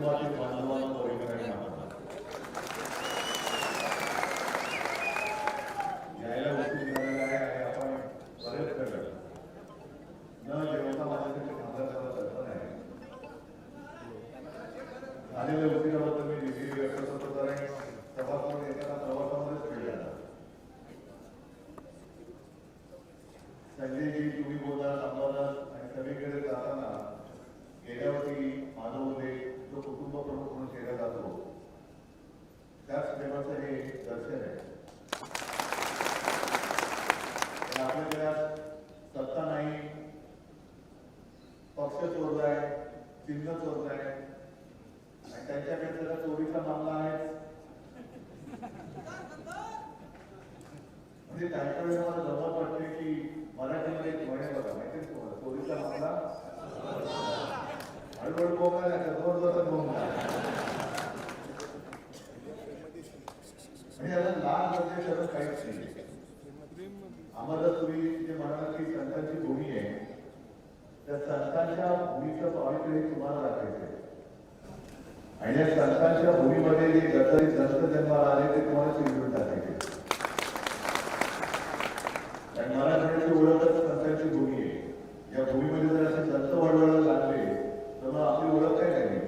ハハハハ。त्याच प्रेमाचं हे दर्शन आहे पण आपल्या घरात सत्ता नाही पक्ष चोरलाय चिन्ह चोरलाय आणि त्यांच्याकडे त्याला चोरीचा मामला आहे म्हणजे त्याच्या वेळेला मला गमत वाटते की मराठीमध्ये एक म्हणे बघा माहिती आहे तुम्हाला चोरीचा मामला हळूहळू बोलणार नाही तर जोर जोरात बोलणार म्हणजे याला लाल म्हणजे सगळं काहीच नाही आम्हाला तुम्ही जे म्हणाल की संतांची भूमी आहे त्या संतांच्या भूमीचं पावित्र्य तुम्हाला राखायचं आहे आणि या संतांच्या भूमीमध्ये जे गद्दारी संत जन्माला आले ते तुम्हाला चिरडून टाकायचे. आणि मराठवाड्याची ओळखच संतांची भूमी आहे. या भूमीमध्ये जर असे संत वळवळ लागले तर मग आपली ओळख काय नाही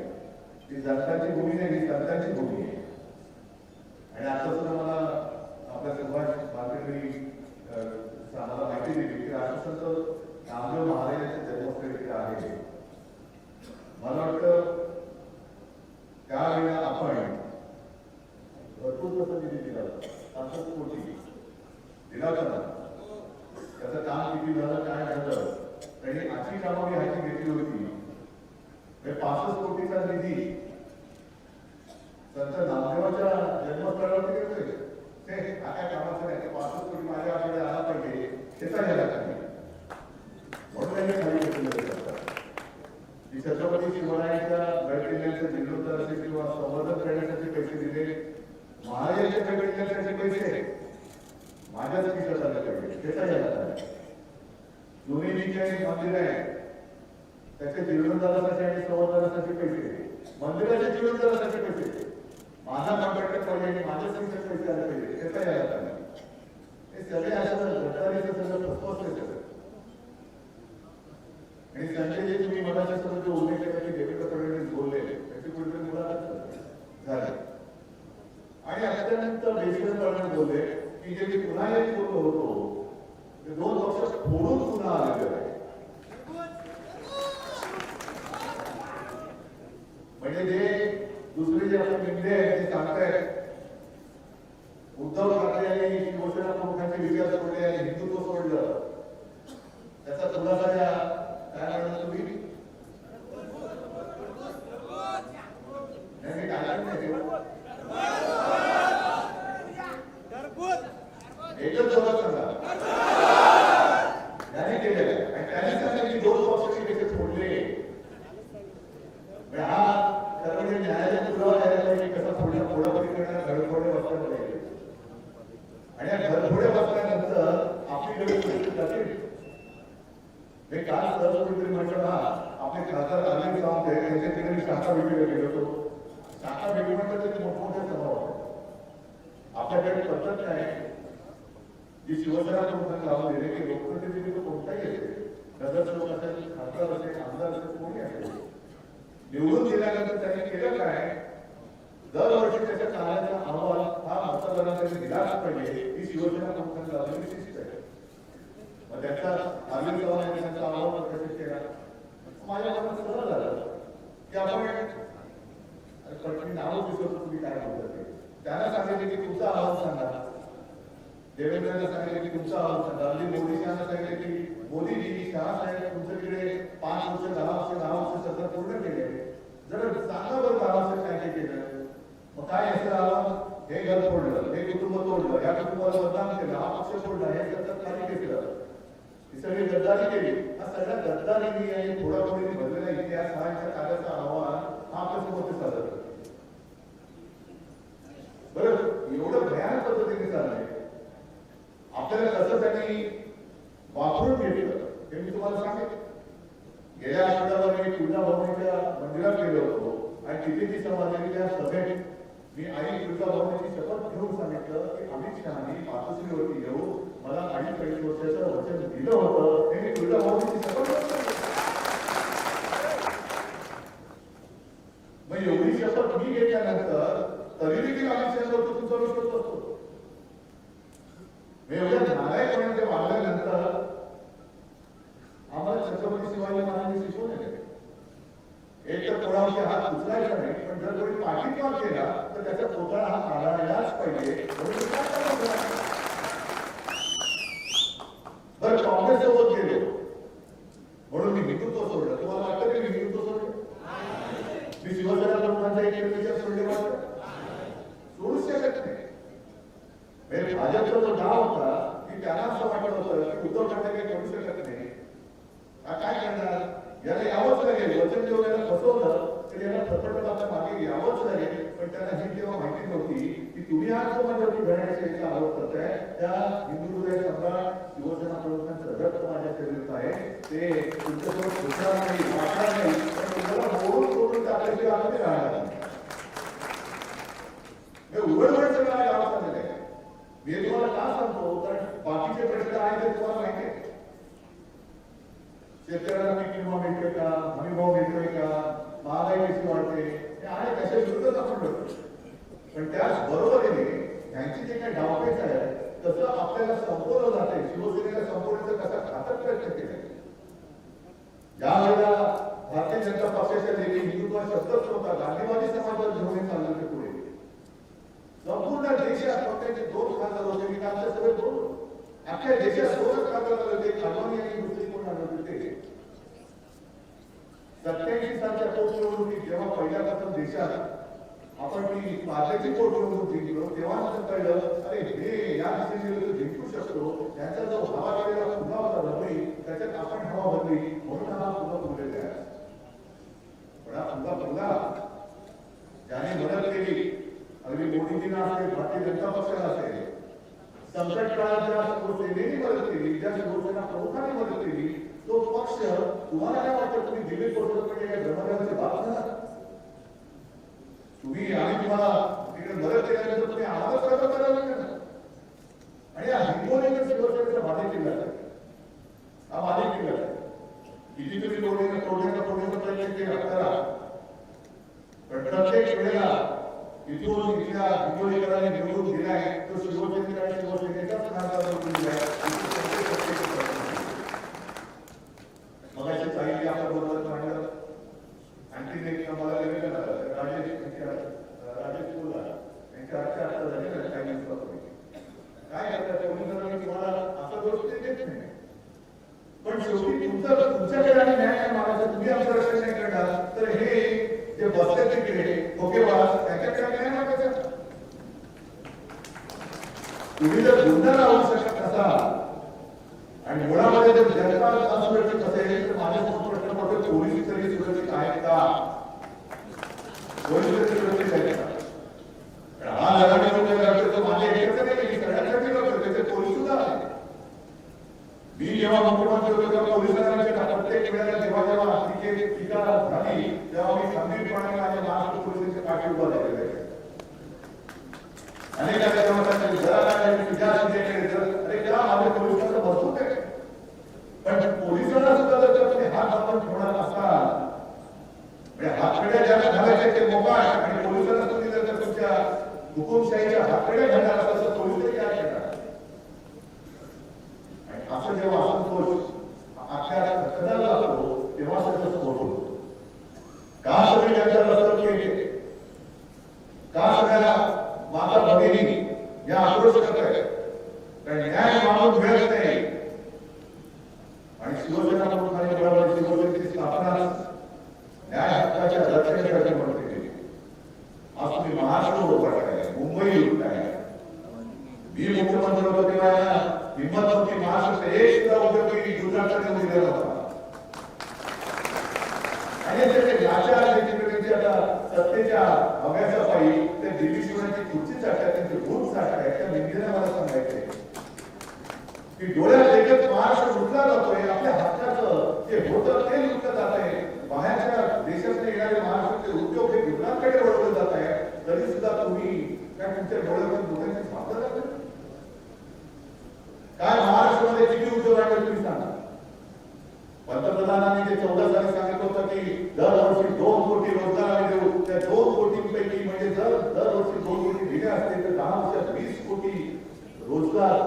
ती संतांची भूमी नाही ही संतांची भूमी आहे. आणि आता सुद्धा मला आपल्या सुभाष भाकरी आम्हाला माहिती दिली की राष्ट्रसंत नामदेव महाराजांचे जन्मस्थळ इथे आहे. मला वाटतं त्यावेळेला आपण भरपूर कसं निधी दिला होता. कोटी दिला होता त्याचं काम किती झालं काय झालं त्यांनी अशी कामं मी ह्याची घेतली होती. पासष्ट कोटीचा निधी संत नामदेवाच्या जन्मस्थळावरती घेतोय ते काय कामाचं नाही ते पासष्ट कोटी त्याचा यायला पाहिजे म्हणून त्यांनी खाली घेतलेलं होतं. की छत्रपती शिवरायांच्या गड किल्ल्यांचं जीर्णोद्धार असेल किंवा संवर्धन करण्यासाठी पैसे दिले महाराजांच्या गड किल्ल्यांसाठी पैसे. माझ्याच खिशात आले पाहिजे त्याचा यायला पाहिजे दोन्ही जी मंदिर आहे त्याच्या जीर्णोद्धारासाठी आणि संवर्धनासाठी पैसे मंदिराच्या जीर्णोद्धारासाठी पैसे माझा कॉन्ट्रॅक्टर पाहिजे आणि माझ्याच पैसे आले पाहिजे त्याचा यायला पाहिजे हे सगळे असं गद्दारीचं सगळं सगळं आणि संजय जे तुम्ही मगाशी सुद्धा उल्लेख केला की देवेंद्र फडणवीस कुठेतरी मुलाखत आणि अत्यंत बेशिरपणे बोलले की जे मी पुन्हा एक बोललो होतो ते दोन वर्ष फोडून पुन्हा आलेले आहे म्हणजे जे दुसरे जे आपण मिंदे आहेत ते सांगतायत यांनी शिवसेना विचार सोडले हिंदुत्व सोडलं. त्याचा खुलासा द्या. काय म्हणणार तुम्ही? नाही, नाही एकच केलेलं आहे. आणि की दोन पक्षाचे फोडले. हा खरं न्यायालयात पुरावा द्यायला कसा फोडला? फोडाफोडी करणार? घडफोडे वापर आणि या घरफोडे बसल्यानंतर आपली गरज कशी जातील मी काल सहज कुठेतरी म्हटलं हा आपले खासदार अरविंद सावंत आहे त्यांच्या तिकडे शाखा वेगळी गेलो होतो. शाखा वेगळी म्हटलं त्याचे मोठमोठे स्वभाव होते. आपल्याकडे पद्धत नाही जी शिवसेना प्रमुखांना लावून दिले की लोकप्रतिनिधी कोणताही असेल नगरसेवक असेल खासदार असेल आमदार असेल कोणी असेल. निवडून दिल्यानंतर त्यांनी केलं काय? दरवर्षी त्याच्या कार्याचा अहवाल हा मतदारांकडे दिलाच पाहिजे. ही योजना प्रमुखांनी लावलेली शिस्त आहे. मग त्याचा अरविंद चव्हाण यांनी त्यांचा अहवाल प्रकाशित केला. माझ्या मनात सरळ झालं. की आपण अरे पण मी विसरतो तुम्ही काय बोलता त्यांना सांगितले की तुमचा अहवाल सांगा. देवेंद्रला सांगितले की तुमचा अहवाल सांगा. अरविंद मोदी यांना सांगितले की मोदीजी शहा साहेब तुमच्याकडे पाच वर्ष दहा वर्ष दहा वर्ष सत्र पूर्ण केले. जर सांगा बरं दहा वर्ष काय काय केलं? मग काय असं आव्हान हे घर फोडलं हे कुटुंब तोडलं या कुटुंबाला मतदान केलं हा पक्ष सोडला हे सतत खाली घेतलं. ही सगळी गद्दारी केली. हा सगळ्या गद्दारीने आणि थोडा फोडाफोडीने भरलेला इतिहास हा यांच्या कार्याचा अहवाल हा आपल्यासमोर सादर बरं एवढं भयानक पद्धतीने चाललंय. आपल्याला कसं त्यांनी वापरून घेतलं हे मी तुम्हाला सांगेन. गेल्या आठवड्यावर मी तुळजाभवानीच्या मंदिरात गेलो होतो आणि तिथे ती समाजाने त्या सभेत मी आई तुळजाभवानीची शपथ घेऊन सांगितलं की अमित शहानी पातोश्रीवरती येऊ. मला अडीच अडीच वर्षाचं वचन दिलं होतं. हे मी तुळजाभवानीची शपथ मग एवढी शपथ मी घेतल्यानंतर तरी देखील अमित शहावर तुमचा विश्वास असतो. मी एवढ्या नारायणपणे वाढल्यानंतर आम्हाला छत्रपती शिवाजी महाराजांनी शिकवले एक तर कोणावरती हात उचलायचा नाही पण जर कोणी पाठिंबा केला तर त्याचा पुतळा हा काढायलाच पाहिजे. बरं काँग्रेस सोबत गेलो. म्हणून मी हिंदुत्व सोडलं. तुम्हाला वाटतं की मी हिंदुत्व सोडलं? मी शिवसेना लोकांचा एक विचार सोडले वाटत? सोडूच शकत नाही. भाजपचा जो डाव होता की त्यांना असं वाटत होतं की उद्धव ठाकरे काही करू शकत नाही. काय करणार? याला यावंच लागेल. वचन देऊन याला फसवलं तर याला प्रकट आता मागे यावंच लागेल. पण त्याला ही तेव्हा माहिती नव्हती की तुम्ही आज समाजावरती माझ्यावरती घडण्याचा याचा आरोप करताय त्या हिंदू हृदय सम्राट शिवसेना प्रमुखांचं रक्त माझ्या शरीरात आहे. ते तुमच्यासोबत खुशाल नाही वाटणार नाही. पण तुम्हाला मोडून तोडून टाकल्याशिवाय आम्ही राहणार नाही. हे उघड उघड सगळं गाव चाललेलं आहे. मी तुम्हाला का सांगतो? कारण बाकीचे प्रश्न आहेत ते तुम्हाला माहिती आहे. शेतकऱ्यांना पीक विमा मिळतोय का? हमीभाव मिळतोय का? महागाई कशी वाढते? हे आहे कशा विरुद्धच आपण लढतो. पण त्याच बरोबरीने यांची जे काही डावपेच आहे तसं आपल्याला संपवलं जाते. शिवसेनेला संपवण्याचा कसा घातक प्रयत्न केला ज्या वेळेला भारतीय जनता पक्षाच्या लेखी हिंदुत्व शब्दच होता गांधीवादी समाजावर घेऊन हे चाललं ते पुढे. संपूर्ण देशात फक्त जे दोन खासदार होते. मी कालच्या सभेत बोललो. अख्ख्या देशात दोनच खासदार झाले ते खानवानी आणि मुस्लिम कोण सत्याऐंशी सालच्या पोटनिवडणुकीत जेव्हा पहिल्यापासून देशात आपण ती पाचशेची पोटनिवडणूक जिंकलो तेव्हा असं कळलं अरे हे या दिशेने जिंकू शकतो त्याचा जो हवा केलेला पुन्हा होता बदली त्याच्यात आपण हवा बदली म्हणून हा पुन्हा फुगलेला आहे पण हा पुन्हा फुगला ज्याने मदत केली अगदी मोदीजींना असेल भारतीय जनता पक्षाला असेल संकट काळात ज्या शिवसेनेने मदत केली ज्या शिवसेना प्रमुखाने मदत केली तो पक्ष तुम्हाला काय वाटतं? तुम्ही दिलीप कोटककडे या जमान्याचे भाग झाला तुम्ही आम्ही तुम्हाला तिकडे मदत केल्यानंतर तुम्ही आम्हालाच करत करायला लागलं आणि या हिंगोलीकडे शिवसेनेचा भाजी किल्ला आहे हा भाजी किल्ला आहे किती तुम्ही तोडण्याचा तोडण्याचा तोडण्याचा प्रयत्न केला करा पण प्रत्येक वेळेला इथून इथल्या हिंगोलीकरांनी निवडून दिलाय तो शिवसेनेचा आणि शिवसेनेच्याच खासदारावर दिलाय इथे प्रत्येक प्रत्येक प्रयत्न. मगाशी साहित्य आपल्या बरोबर मांडलं आणखी एक मला गेलेलं ना, राजेश यांच्या, अं, राजेश कुला यांच्या आजच्या आता झाले ना काही दिवसापूर्वी काय करतात पोलिसांनी तुम्हाला असं गोष्टी देत नाही पण शेवटी तुमचं तुमच्याकडे आणि न्याय नाही मागायचं तुम्ही आमचं रक्षण नाही करणार तर हे जे बसतात तिकडे धोकेबाज त्याच्याकडे न्याय मागायचं तुम्ही जर गुन्हा राहू शकत नसाल आणि मुळामध्ये जर जनता असुरक्षित असेल तर माझ्यासमोर प्रश्न पडतो पोलीस तरी सुरक्षित आहेत का? पोलीस तरी सुरक्षित आहेत का? हा लढा निवडून लढतो तो माझ्या एकट्याचा नाही मी सगळ्यांसाठी लढतो त्याचे पोलीस सुद्धा आहेत. मी जेव्हा मुख्यमंत्री होतो तेव्हा पोलिसांना प्रत्येक वेळेला जेव्हा जेव्हा टीके टीका झाली तेव्हा मी खंबीरपणे माझ्या महाराष्ट्र पोलिसांच्या पाठी उभा राहिले आहे अनेकांच्या तेव्हा त्यांच्या घराला काही तुझ्या सुनेकडे जर अरे त्या माझ्या पोलिसांचं भरपूर आहे पण पोलिसांना सुद्धा जर का तुम्ही हात आपण ठेवणार असाल म्हणजे हातकड्या ज्याला घालायचे ते मोबाईल आणि पोलिसांना तुम्ही जर का तुमच्या हुकुमशाहीच्या हातकड्या घालणार असाल तर पोलीस तरी काय करणार आणि असं जेव्हा असंतोष अख्ख्या कथनाला लागतो तेव्हा सगळं स्फोट होतो का सगळे त्यांच्या रस्त्यावर केले का सगळ्या माता भगिनी हे आक्रोश करत कारण न्याय मागून मिळत नाही. आणि शिवसेना प्रमुखांनी बरोबर शिवसेनेची स्थापना न्याय हक्काच्या रक्षणासाठी म्हणून केली. आज तुम्ही महाराष्ट्र उभा आहे मुंबई लुटताय. मी मुख्यमंत्री होतो तेव्हा हिंमत होती महाराष्ट्र एक सुद्धा उद्योगी गुजरातचा देऊन दिलेला होता. आणि त्याचे लाचार आता सत्तेच्या हव्याच्या पायी ते दिल्ली शिवराची खुर्ची चाटतात त्यांचे भूत चाटतात त्या निंदेने मला सांगायचे की डोळ्यात देखत महाराष्ट्र लुटला जातोय आपल्या हक्काचं जे होतं ते लुटलं जात आहे बाहेरच्या देशातून येणारे महाराष्ट्राचे उद्योग हे गुजरातकडे वळवले जात आहे तरी सुद्धा तुम्ही काय तुमच्या डोळ्यावर डोळ्याची स्वागत करता? काय महाराष्ट्रामध्ये किती उद्योग आहे तुम्ही सांगा पंतप्रधानांनी ते चौदा साली सांगितलं होतं की दरवर्षी दोन कोटी रोजगार आम्ही देऊ त्या दोन कोटींपैकी म्हणजे जर दरवर्षी दोन कोटी दिले असते तर दहा वर्षात वीस कोटी रोजगार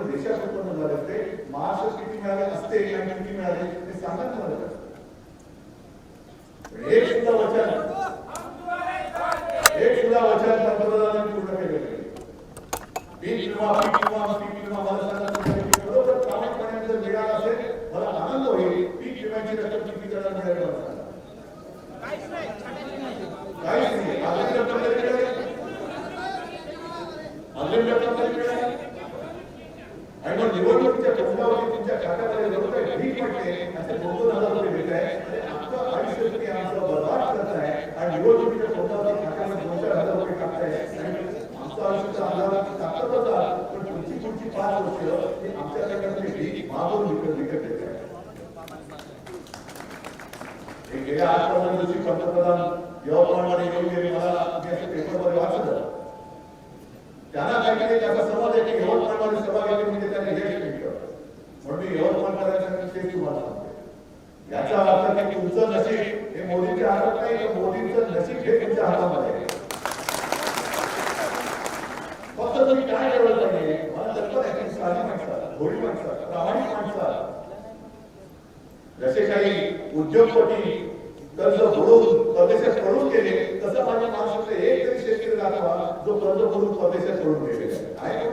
ते संपूर्ण देशात उत्पन्न झाले असते? महाराष्ट्र किती मिळाले? असते. आणि किती मिळाले? ते सांगत मला पण एक सुद्धा वचन एक सुद्धा वचन पंतप्रधानांनी पूर्ण केलेलं नाही पीक विमा पीक विमा पीक विमा मला सांगा तुमच्या खरोखर प्रामाणिकपणे जर मिळाला असेल मला आनंद होईल पीक विम्याची रक्कम किती जणांना मिळेल मला सांगा काहीच नाही अजून रक्कम तरी मिळेल अजून रक्कम तरी मिळेल आणि मग निवडणुकीच्या तोंडावरती तुमच्या खात्यामध्ये जर काही भीक पडते असे दोन दोन हजार रुपये देत आहे आणि अख्खं आयुष्य तुम्ही आमचं बर्बाद करताय आणि निवडणुकीच्या तोंडावरती खात्यामध्ये दोन चार हजार रुपये टाकताय आणि आमचं आयुष्याचा अंदाज टाकतच आहात पण पुढची पुढची पाच वर्ष ही आमच्याकडनं तुम्ही भीक मागून विकत गेल्या आठ पंधरा दिवशी पंतप्रधान यवतमाळमध्ये येऊन गेले मला मी असं पेपरमध्ये वाचलं त्यांना काय केले त्याचा समज आहे की यवतमाळमध्ये सभा घेतली म्हणजे त्याने हे केलं म्हणून मी यवतमाळकरांच्या ते तुम्हाला सांगते याचा अर्थ की तुमचं नशीब हे मोदींच्या हातात नाही तर मोदींचं नशीब हे तुमच्या हातामध्ये आहे. फक्त तुम्ही काय केलं पाहिजे? मला लक्षात आहे की साधी माणसं भोळी माणसं प्रामाणिक माणसं. जसे काही उद्योगपती कर्ज बुडून परदेशात पडून गेले तसं माझ्या महाराष्ट्रातले एक तरी शेतकरी दाखवा जो कर्ज बुडून परदेशात पडून गेले आहे.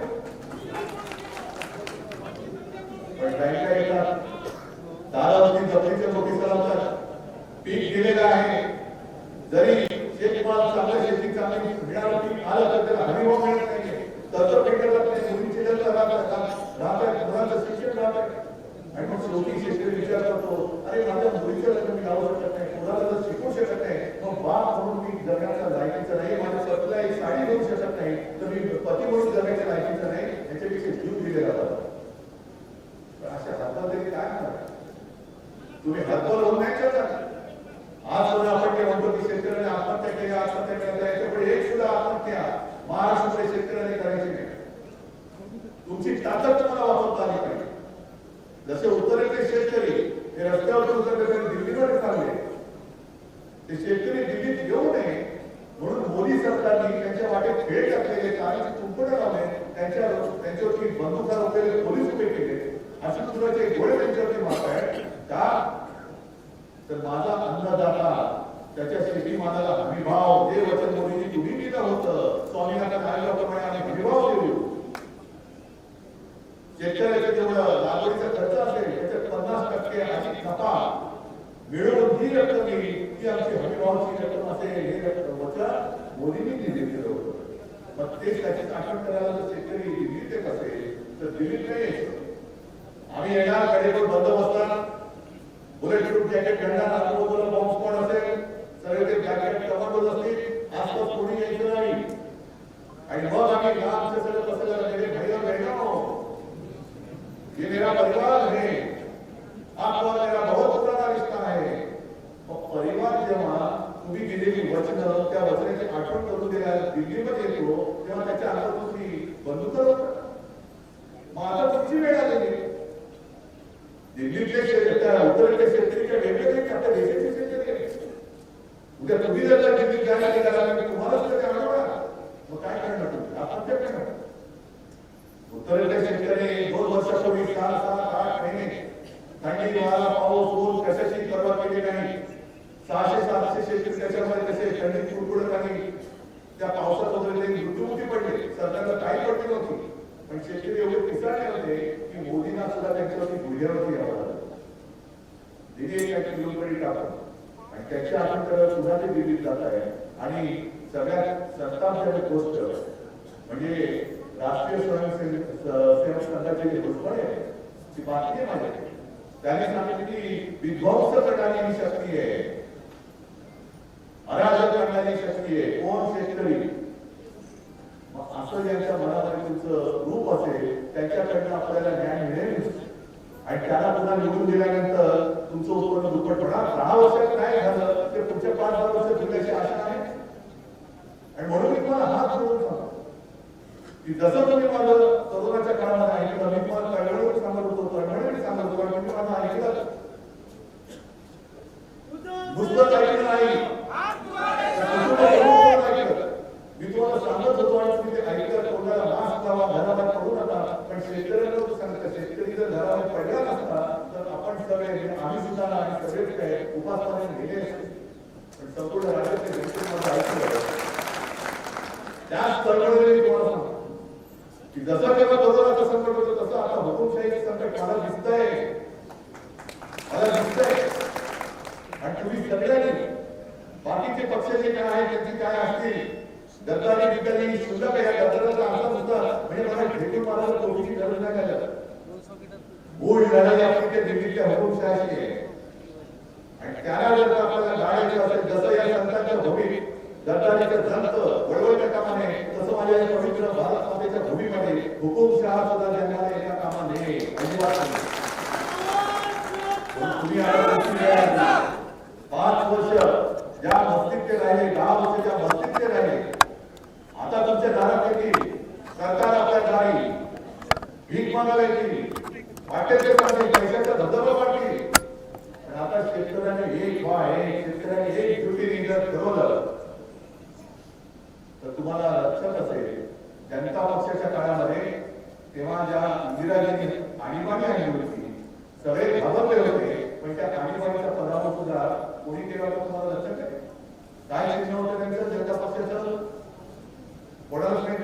पण काही काही येतात दारावरती नोटीस लावतात पीक दिलेलं आहे जरी शेतमाल चांगलं शेती चांगली मिळालं पीक आलं तर त्याला हमी भाव मिळत नाहीये कर्ज फेडलं जात नाही मुलींचे जन्म राहतात राहतात मुलांचं शिक्षण राहत आणि मग शेवटी शेतकरी विचार करतो अरे माझ्या मुलीचं लग्न मी लावू शकत नाही मुलाला जर शिकवू शकत नाही मग बाप म्हणून मी जगण्याचा लायकीचं नाही माझ्या पतीला एक साडी घेऊ शकत नाही तर मी पती म्हणून जगण्याच्या लायकीचं नाही याच्यापेक्षा जीव दिलेला जातो पण अशा हातात तरी काय म्हणणार तुम्ही हातवर होऊन नाही करता आज सुद्धा आपण जे म्हणतो की शेतकऱ्याने आत्महत्या केली आत्महत्या करताय याच्यापुढे एक सुद्धा आत्महत्या महाराष्ट्रामध्ये शेतकऱ्याने करायची नाही तुमची ताकद तुम्हाला वापरता आली पाहिजे जसे उत्तरेतले शेतकरी हे रस्त्यावर उतरले तरी दिल्लीमध्ये चालले ते शेतकरी दिल्लीत येऊ नये म्हणून मोदी सरकारने त्यांच्या वाटेत खेळ टाकलेले कानाचे कुंपण लावले त्यांच्या त्यांच्यावरती बंदुका रोखलेले पोलीस उभे केले असे दुसऱ्याचे गोळे त्यांच्यावरती मारतायत का? तर माझा अन्नदाता त्याच्या शेतीमालाला हमीभाव जे वचन मोदींनी तुम्ही दिलं होतं. स्वामीनाथन आयोगाप्रमाणे आणि हमीभाव देऊ. शेतकऱ्याचं जेवढं लागवडीचा खर्च असेल त्याच्यात पन्नास टक्के अधिक नफा. मिळवून ही रक्कम येईल ती आमची हमीभावाची रक्कम असेल हे रक्कम वचन मोदींनी दिलेलं होतं. मग तेच त्याची आठवण करायला जर शेतकरी दिल्लीत येत असेल तर दिल्लीत नाही यायचं. आम्ही येणार बंद बसणार. बुलेट प्रूफ जॅकेट घेणार आजूबाजूला बॉम्ब स्क्वॉड असेल. सगळे ते जॅकेट कमांडोज असतील. आसपास कोणी यायचं नाही. आणि मग आम्ही लांबचे सगळं कसं झालं मेरे भाईला बहनों ये मेरा परिवार है आपका और मेरा बहुत पुराना रिश्ता है मग परिवार जेव्हा तुम्ही दिलेली वचन त्या आपण आठवण करून दिल्लीमध्ये येतो तेव्हा त्याच्या हातात तुम्ही बंदूक माझा तुमची वेळ आलेली दिल्लीतले शेतकरी उत्तरेतले शेतकरी काय वेगळे आपल्या देशाचे शेतकरी उद्या तुम्ही जर का दिल्लीत जायला निघाला तर तुम्हालाच तर ते आणणार मग काय करणार तुम्ही? आपण ते करणार. उत्तरेतले शेतकरी दोन वर्षापूर्वी सहा सात आठ महिने थंडी वारा पाऊस ऊन कशाची पर्वा केली नाही? सहाशे सातशे शेतकरी त्याच्यामध्ये कसे? थंडी कुडकुडत नाही त्या पावसात वगैरे मृत्यूमुखी पडले सरकारला काही पडली नव्हती पण शेतकरी एवढे पिसाळले होते की मोदींना सुद्धा त्यांच्यावरती गुढग्यावरती यावं लागलं दिली एक किलोमीटर टाकून. आणि त्याच्या आठवण करायला सुद्धा ते दिल्लीत जात आहे. आणि सगळ्यात संतापजनक गोष्ट म्हणजे राष्ट्रीय स्वयंसेवक सेवक संघाचे जे घोषणा आहे ती बातमी आहे माझ्याकडे. त्याने सांगितलं की विध्वंस करणारी ही शक्ती आहे. अराजक करणारी शक्ती आहे. कोण शेतकरी मग असं ज्यांच्या मनामध्ये तुमचं रूप असेल त्यांच्याकडनं आपल्याला न्याय मिळेल. आणि त्याला पुन्हा निवडून दिल्यानंतर तुमचं उत्पन्न दुप्पट होणार. दहा वर्षात काय झालं ते पुढच्या पाच दहा वर्ष जिल्ह्याची आशा आहे? आणि म्हणून मी तुम्हाला हात जोडून सांगतो. की जसं तुम्ही माझं तरुणाच्या काळामध्ये ऐकलं मी तुम्हाला कळवळून सांगत होतो कळवळून सांगत होतो आणि तुम्ही माझं ऐकलं नुसतंच ऐकलं नाही मी तुम्हाला सांगत होतो आणि तुम्ही ते ऐकलं कोणाला मास्क लावा घराबाहेर पडू नका पण शेतकऱ्यांना तो सांगता शेतकरी जर घराबाहेर पडला नसता तर आपण सगळे म्हणजे आम्ही सुद्धा आणि सगळेच काय उपासमाने गेले असते पण संपूर्ण राज्याचे जनतेने माझं ऐकलं त्याच चळवळीने मी तुम्हाला सांगतो की जसं तेव्हा कोरोनाचं संकट होतं तसं आता हुकुमशाहीचं संकट मला दिसतंय मला दिसतंय आणि तुम्ही सगळ्यांनी बाकीचे पक्ष व्यक्ती काय असतील? गद्दारी बिद्दारी सुद्धा या दत्ताचा असा सुद्धा म्हणजे मला भेटून मला कोणतीची गरज नाही लागत. मूळ लढाई आपली त्या दिल्लीच्या हुकुमशाहीची आहे. आणि त्याला जर का आपल्याला गाडायचं असेल जसं या संतांच्या भूमी गद्दारीचं संत वळवळच्या कामाने तसं माझ्या या पवित्र भारत मातेच्या भूमीमध्ये हुकुमशहा सुद्धा जन्माला येता कामा नये अजिबात तुम्ही पाच वर्ष ज्या मस्तीत ते राहिले दहा वर्ष ज्या मस्तीत ते राहिले आता तुमच्या दारात येतील. सरकार आपल्या दारी. भीक मागायला येतील. वाटेल ते पाहिजे पैशाचा धबधबा वाटतील पण आता शेतकऱ्याने एक व्हा एक शेतकऱ्याने एक ड्युटी जर ठरवलं. तर तुम्हाला लक्षात असेल जनता पक्षाच्या काळामध्ये तेव्हा ज्या इंदिराजींनी आणीबाणी आणली होती सगळे घाबरले होते पण त्या आणीबाणीचा पराभव सुद्धा कोणी केला होता तुम्हाला लक्षात आहे? काय शिक्षण होतं त्यांचं? जनता पक्षाचं? कोणाला माहिती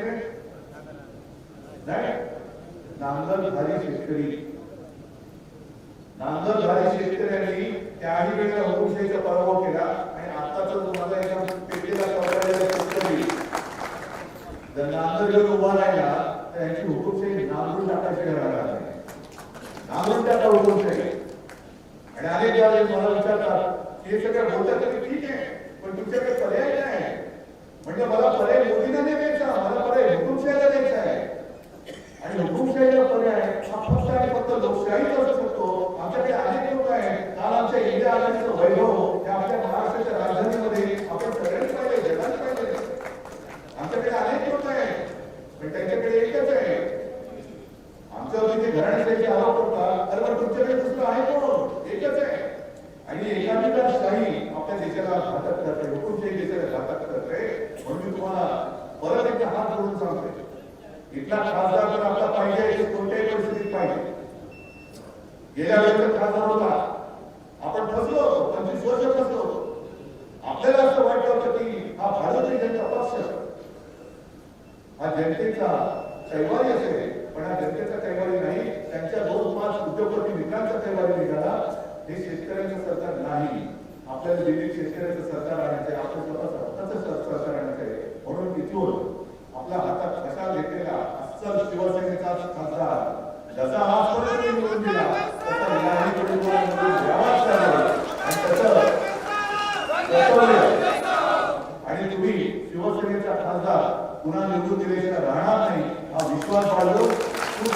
नाही. नांगरधारी शेतकरी. नांगरधारी शेतकऱ्यांनी त्याही वेळेला हुकुमशाहीचा पराभव केला आणि आताच तुम्हाला एका पेटीला पकडलेला शेतकरी. जर नांगर घेऊन उभा राहिला तर यांची हुकुमशाही नांदून टाकायची गरज आहे. नांगरून टाका हुकुमशाही. आणि अनेक वेळेला मला विचारतात हे सगळं बोलतात तर ठीक आहे पण तुमच्याकडे पर्याय नाही. म्हणजे मला पर्याय मोदींना नाही द्यायचा मला पर्याय हुकुमशाहीला द्यायचा आहे. आणि हुकुमशाहीला पर्याय हा फक्त आणि फक्त लोकशाहीच असू शकतो. आमच्याकडे अनेक लोक आहेत. काल आमच्या इंडिया आघाडीचं वैभव हे आमच्या महाराष्ट्राच्या राजधानीमध्ये आपण सगळ्यांनी पाहिले जगाने पाहिले आमच्याकडे अनेक लोक आहेत पण त्यांच्याकडे एकच आहे आमच्यावर जे घराण्यासाठी आरोप करतात अरे पण तुमच्याकडे दुसरं आहे कोण एकच आहे आणि एकाधिकारशाही आपल्या देशाला घातक करते हुकुमशाही देशाला घातक करते म्हणून मी तुम्हाला परत एकदा हात जोडून सांगतोय इथला खासदार जर आपला पाहिजे हे कोणत्याही परिस्थितीत पाहिजे गेल्या वेळेचा खासदार होता आपण फसलो होतो पंचवीस वर्ष फसलो होतो आपल्याला असं वाटलं होतं की हा भारतीय जनता पक्ष हा जनतेचा कैवारी असेल पण हा जनतेचा कैवारी नाही त्यांच्या दोन पाच उद्योगपती मित्रांचा कैवारी निघाला हे शेतकऱ्यांचं सरकार नाही. आपल्याला दिल्लीत शेतकऱ्याचं सरकार आणायचं आहे आपलं स्वतः स्वतःचं सरकार आणायचं आहे म्हणून तिथून आपल्या हातात कसा घेतलेला अस्सल शिवसेनेचा खासदार जसा आजपर्यंत निवडून दिला तसा याही निवडणुकीमध्ये द्यावाच लागेल आणि तसं कर्तव्य आणि तुम्ही शिवसेनेचा खासदार पुन्हा निवडून दिल्याशिवाय राहणार नाही हा विश्वास बाळगून तू